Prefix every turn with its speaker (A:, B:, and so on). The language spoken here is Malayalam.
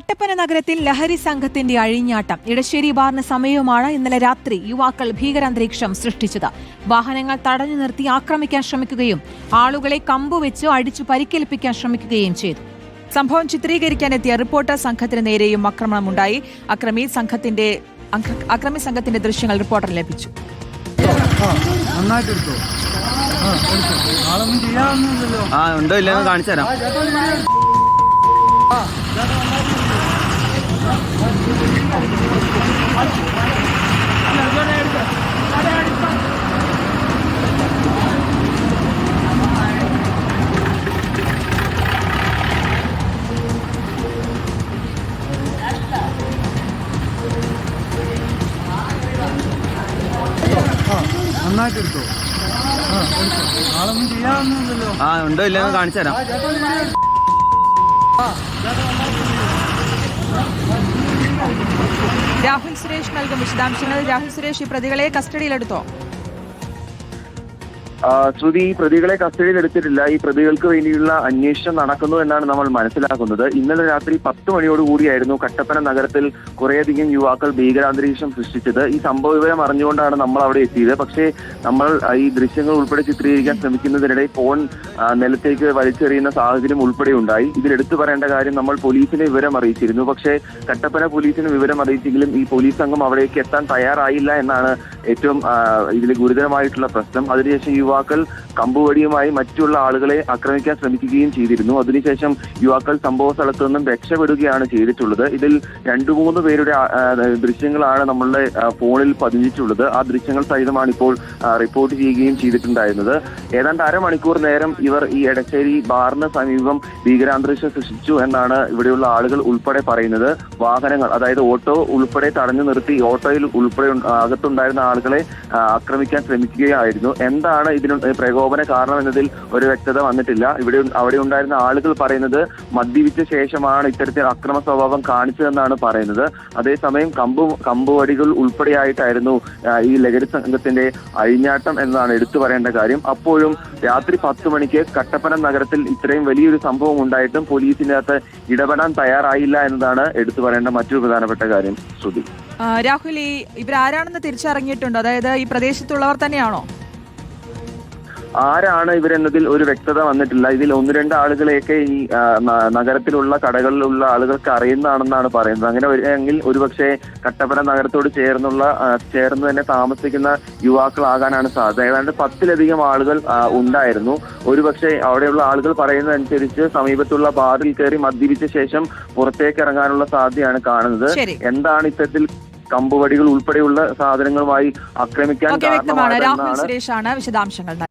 A: കട്ടപ്പന നഗരത്തിൽ ലഹരി സംഘത്തിന്റെ അഴിഞ്ഞാട്ടം. ഇടശ്ശേരി ബാറിന് സമയവുമാണ് ഇന്നലെ രാത്രി യുവാക്കൾ ഭീകരാന്തരീക്ഷം സൃഷ്ടിച്ചത്. വാഹനങ്ങൾ തടഞ്ഞു നിർത്തി ആക്രമിക്കാൻ ശ്രമിക്കുകയും ആളുകളെ കമ്പുവെച്ച് അടിച്ചു പരിക്കേൽപ്പിക്കാൻ ശ്രമിക്കുകയും ചെയ്തു. സംഭവം ചിത്രീകരിക്കാനെത്തിയ റിപ്പോർട്ടർ സംഘത്തിന് നേരെയും ആക്രമണമുണ്ടായി. അക്രമി സംഘത്തിന്റെ അക്ര- അക്രമി സംഘത്തിന്റെ ദൃശ്യങ്ങൾ റിപ്പോർട്ടർ ലഭിച്ചു.
B: ആ
C: ഉണ്ടോ ഇല്ലെന്ന് കാണിച്ചു തരാം.
B: നന്നായിട്ട് എടുത്തോ ആ
C: ഉണ്ടോ ഇല്ലെന്ന് കാണിച്ചു തരാം
A: രാഹുൽ സുരേഷ് നൽകും വിശദാംശങ്ങൾ. രാഹുൽ സുരേഷ് ഈ പ്രതികളെ കസ്റ്റഡിയിലെടുത്തോ?
D: ശ്രുതി ഈ പ്രതികളെ കസ്റ്റഡിയിൽ എടുത്തിട്ടില്ല. ഈ പ്രതികൾക്ക് വേണ്ടിയുള്ള അന്വേഷണം നടക്കുന്നു എന്നാണ് നമ്മൾ മനസ്സിലാക്കുന്നത്. ഇന്നലെ രാത്രി പത്ത് മണിയോടുകൂടിയായിരുന്നു കട്ടപ്പന നഗരത്തിൽ കുറേയധികം യുവാക്കൾ ഭീകരാന്തരീക്ഷം സൃഷ്ടിച്ചത്. ഈ സംഭവ വിവരം അറിഞ്ഞുകൊണ്ടാണ് നമ്മൾ അവിടെ എത്തിയത്. പക്ഷേ നമ്മൾ ഈ ദൃശ്യങ്ങൾ ഉൾപ്പെടെ ചിത്രീകരിക്കാൻ ശ്രമിക്കുന്നതിനിടെ ഫോൺ നിലത്തേക്ക് വലിച്ചെറിയുന്ന സാഹചര്യം ഉൾപ്പെടെ ഉണ്ടായി ഇതിൽ എടുത്തു പറയേണ്ട കാര്യം നമ്മൾ പോലീസിനെ വിവരം അറിയിച്ചിരുന്നു. പക്ഷേ കട്ടപ്പന പോലീസിന് വിവരം അറിയിച്ചെങ്കിലും ഈ പോലീസ് സംഘം അവിടേക്ക് എത്താൻ തയ്യാറായില്ല എന്നാണ് ഏറ്റവും ഇതിൽ ഗുരുതരമായിട്ടുള്ള പ്രശ്നം. അതിനുശേഷം യുവാക്കൾ കമ്പുവടിയുമായി മറ്റുള്ള ആളുകളെ ആക്രമിക്കാൻ ശ്രമിക്കുകയും ചെയ്തിരുന്നു. അതിനുശേഷം യുവാക്കൾ സംഭവ സ്ഥലത്തു നിന്നും രക്ഷപ്പെടുകയാണ് ചെയ്തിട്ടുള്ളത്. ഇതിൽ രണ്ടു മൂന്ന് പേരുടെ ദൃശ്യങ്ങളാണ് നമ്മളുടെ ഫോണിൽ പതിഞ്ഞിട്ടുള്ളത്. ആ ദൃശ്യങ്ങൾ സഹിതമാണ് ഇപ്പോൾ റിപ്പോർട്ട് ചെയ്യുകയും ചെയ്തിട്ടുണ്ടായിരുന്നത്. ഏതാണ്ട് അരമണിക്കൂർ നേരം ഇവർ ഈ എടശ്ശേരി ബാറിന് സമീപം ഭീകരാന്തരീക്ഷം സൃഷ്ടിച്ചു എന്നാണ് ഇവിടെയുള്ള ആളുകൾ ഉൾപ്പെടെ പറയുന്നത്. വാഹനങ്ങൾ അതായത് ഓട്ടോ ഉൾപ്പെടെ തടഞ്ഞു നിർത്തി ഓട്ടോയിൽ ഉൾപ്പെടെ അകത്തുണ്ടായിരുന്ന ആളുകളെ ആക്രമിക്കാൻ ശ്രമിക്കുകയായിരുന്നു. എന്താണ് ഇതിന് പ്രകോപന കാരണം എന്നതിൽ ഒരു വ്യക്തത വന്നിട്ടില്ല. ഇവിടെ അവിടെ ഉണ്ടായിരുന്ന ആളുകൾ പറയുന്നത് മദ്യപിച്ച ശേഷമാണ് ഇത്തരത്തിൽ അക്രമ സ്വഭാവം കാണിച്ചതെന്നാണ് പറയുന്നത്. അതേസമയം കമ്പു കമ്പുവടികൾ ഉൾപ്പെടെയായിട്ടായിരുന്നു ഈ ലഹരി സംഘത്തിന്റെ അഴിഞ്ഞാട്ടം എന്നാണ് എടുത്തു പറയേണ്ട കാര്യം. അപ്പോഴും രാത്രി പത്ത് മണിക്ക് കട്ടപ്പന നഗരത്തിൽ ഇത്രയും വലിയൊരു സംഭവം ഉണ്ടായിട്ടും പോലീസിന്റെ അകത്ത് ഇടപെടാൻ തയ്യാറായില്ല എന്നതാണ് എടുത്തു പറയേണ്ട മറ്റൊരു പ്രധാനപ്പെട്ട കാര്യം. ശ്രുതി.
A: രാഹുൽ ഈ ഇവരാരാണെന്ന് തിരിച്ചറിഞ്ഞിട്ടുണ്ടോ. അതായത് ഈ പ്രദേശത്തുള്ളവർ തന്നെയാണോ?
D: ആരാണ് ഇവരെന്നതിൽ ഒരു വ്യക്തത വന്നിട്ടില്ല. ഇതിൽ ഒന്ന് രണ്ട് ആളുകളെയൊക്കെ ഈ നഗരത്തിലുള്ള കടകളിലുള്ള ആളുകൾക്ക് അറിയുന്നതാണെന്നാണ് പറയുന്നത്. അങ്ങനെ വരികയെങ്കിൽ ഒരുപക്ഷെ കട്ടപ്പന നഗരത്തോട് ചേർന്നുള്ള ചേർന്ന് തന്നെ താമസിക്കുന്ന യുവാക്കളാകാനാണ് സാധ്യത. ഏതാണ്ട് പത്തിലധികം ആളുകൾ ഉണ്ടായിരുന്നു. ഒരുപക്ഷെ അവിടെയുള്ള ആളുകൾ പറയുന്നതനുസരിച്ച് സമീപത്തുള്ള ബാറിൽ കയറി മദ്യപിച്ച ശേഷം പുറത്തേക്ക് ഇറങ്ങാനുള്ള സാധ്യതയാണ് കാണുന്നത്. എന്താണ് ഇത്തരത്തിൽ കമ്പുവടികൾ ഉൾപ്പെടെയുള്ള സാധനങ്ങളുമായി ആക്രമിക്കാൻ
A: കാരണമാണ് വിശദാംശങ്ങൾ.